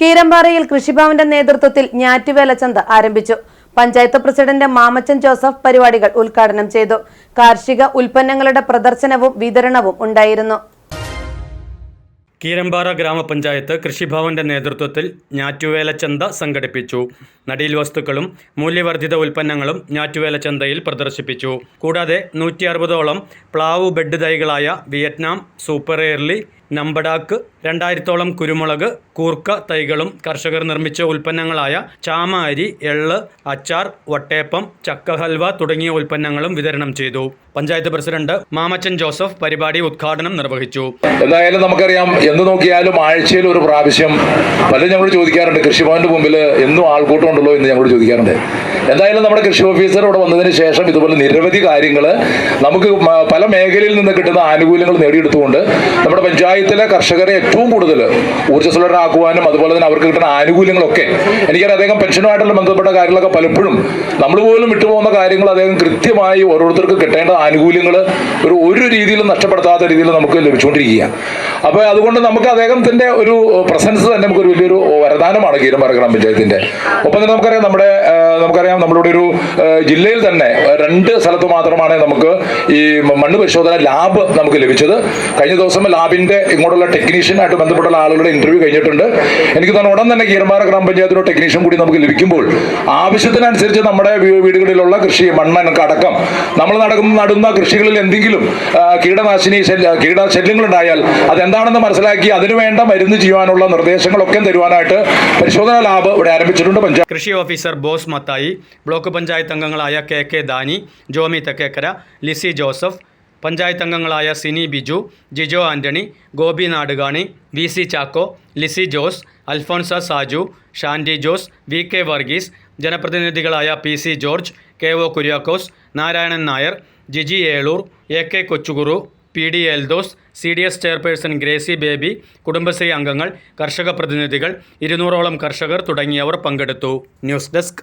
കീരമ്പാറയിൽ കൃഷിഭവന്റെ നേതൃത്വത്തിൽ ഞാറ്റുവേല ചന്ത ആരംഭിച്ചു. പഞ്ചായത്ത് പ്രസിഡന്റ് മാമച്ചൻ ജോസഫ് പരിപാടികൾ ഉദ്ഘാടനം ചെയ്തു. കാർഷിക ഉൽപ്പന്നങ്ങളുടെ പ്രദർശനവും വിതരണവും ഉണ്ടായിരുന്നു. കീരമ്പാറ ഗ്രാമപഞ്ചായത്ത് കൃഷിഭവന്റെ നേതൃത്വത്തിൽ ഞാറ്റുവേല ചന്ത സംഘടിപ്പിച്ചു. നടീൽ വസ്തുക്കളും മൂല്യവർദ്ധിത ഉൽപ്പന്നങ്ങളും ഞാറ്റുവേല ചന്തയിൽ പ്രദർശിപ്പിച്ചു. കൂടാതെ നൂറ്റി അറുപതോളം പ്ലാവ് ബെഡ് തൈകളായ വിയറ്റ്നാം സൂപ്പർ എയർലി നമ്പടാക്ക് രണ്ടായിരത്തോളം കുരുമുളക് കൂർക്ക തൈകളും കർഷകർ നിർമ്മിച്ച ഉൽപ്പന്നങ്ങളായ ചാമാരി എള്ള് അച്ചാർ വട്ടേപ്പം ചക്ക ഹൽവ തുടങ്ങിയ ഉൽപ്പന്നങ്ങളും വിതരണം ചെയ്തു. പഞ്ചായത്ത് പ്രസിഡന്റ് മാമച്ചൻ ജോസഫ് പരിപാടി ഉദ്ഘാടനം നിർവഹിച്ചു. എന്തായാലും നമുക്കറിയാം എന്ന് നോക്കിയാലും ആഴ്ചയിൽ ഒരു പ്രാവശ്യം പലരും ഞങ്ങളോട് ചോദിക്കാറുണ്ട് കൃഷിഭവന്റെ മുമ്പിൽ എന്നും ആൾക്കൂട്ടം ഉണ്ടല്ലോ എന്ന് ഞങ്ങളോട് ചോദിക്കാറുണ്ട്. എന്തായാലും നമ്മുടെ കൃഷി ഓഫീസർ ഇവിടെ വന്നതിന് ശേഷം ഇതുപോലെ നിരവധി കാര്യങ്ങൾ നമുക്ക് പല മേഖലയിൽ നിന്ന് കിട്ടുന്ന ആനുകൂല്യങ്ങൾ നേടിയെടുത്തുകൊണ്ട് നമ്മുടെ പഞ്ചായത്തിലെ കർഷകരെ ഏറ്റവും കൂടുതൽ ഊർജസ്വലരാക്കുവാനും അതുപോലെ തന്നെ അവർക്ക് കിട്ടുന്ന ആനുകൂല്യങ്ങളൊക്കെ എനിക്കറിയാം അദ്ദേഹം പെൻഷനുമായിട്ടുള്ള ബന്ധപ്പെട്ട കാര്യങ്ങളൊക്കെ പലപ്പോഴും നമ്മൾ പോലും വിട്ടുപോകുന്ന കാര്യങ്ങൾ അദ്ദേഹം കൃത്യമായി ഓരോരുത്തർക്ക് കിട്ടേണ്ട ആനുകൂല്യങ്ങൾ ഒരു ഒരു രീതിയിലും നഷ്ടപ്പെടുത്താത്ത രീതിയിൽ നമുക്ക് ലഭിച്ചുകൊണ്ടിരിക്കുകയാണ്. അപ്പോൾ അതുകൊണ്ട് നമുക്ക് അദ്ദേഹത്തിന്റെ ഒരു പ്രസൻസ് തന്നെ നമുക്കൊരു വലിയൊരു വരദാനമാണ് കീരമ്പാറ ഗ്രാമപഞ്ചായത്തിന്റെ ഒപ്പം തന്നെ നമുക്കറിയാം നമ്മുടെ നമുക്കറിയാം നമ്മളുടെ ഒരു ജില്ലയിൽ തന്നെ രണ്ട് സ്ഥലത്ത് മാത്രമാണ് നമുക്ക് ഈ മണ്ണ് പരിശോധന ലാബ് നമുക്ക് ലഭിച്ചത്. കഴിഞ്ഞ ദിവസം ലാബിന്റെ ഇങ്ങോട്ടുള്ള ടെക്നീഷ്യനായിട്ട് ബന്ധപ്പെട്ടുള്ള ആളുകളുടെ ഇന്റർവ്യൂ കഴിഞ്ഞിട്ടുണ്ട്. എനിക്ക് തന്നെ ഉടൻ തന്നെ കീരമ്പാറ ഗ്രാമപഞ്ചായത്തിലോ ടെക്നീഷ്യൻ കൂടി നമുക്ക് ലഭിക്കുമ്പോൾ ആവശ്യത്തിനനുസരിച്ച് നമ്മുടെ വീടുകളിലുള്ള കൃഷി മണ്ണനൊക്കെ അടക്കം നമ്മൾ നടക്കുന്ന നടുന്ന കൃഷികളിൽ എന്തെങ്കിലും കീടനാശിനി കീട ശല്യങ്ങളുണ്ടായാൽ അതെന്താണെന്ന് മനസ്സിലാക്കി അതിനുവേണ്ട മരുന്ന് ചെയ്യുവാനുള്ള നിർദ്ദേശങ്ങളൊക്കെ തരുവാനായിട്ട് പരിശോധനാ ലാബ് ഇവിടെ ആരംഭിച്ചിട്ടുണ്ട്. പഞ്ചായത്ത് കൃഷി ഓഫീസർ ബോസ് മത്തായി ബ്ലോക്ക് പഞ്ചായത്ത് അംഗങ്ങളായ K K Dani Jomy Thekkekara Lissy Joseph panchayat അംഗങ്ങളായ Sini Biju Jijo Antony Gopi Nadukani V C Chacko Lissy Jose Alphonsa Saju Shandy Jose V K Varghese ജനപ്രതിനിധികളായ P C George K O Kuriakose Narayanan Nair Jiji Eloor A K Kochukuru P D Eldhose C D S chairperson Gracy Baby Kudumbashree അംഗങ്ങൾ കർഷക പ്രതിനിധികൾ ഇരുന്നൂറോളം കർഷകർ തുടങ്ങിയവർ പങ്കെടുത്തു. News desk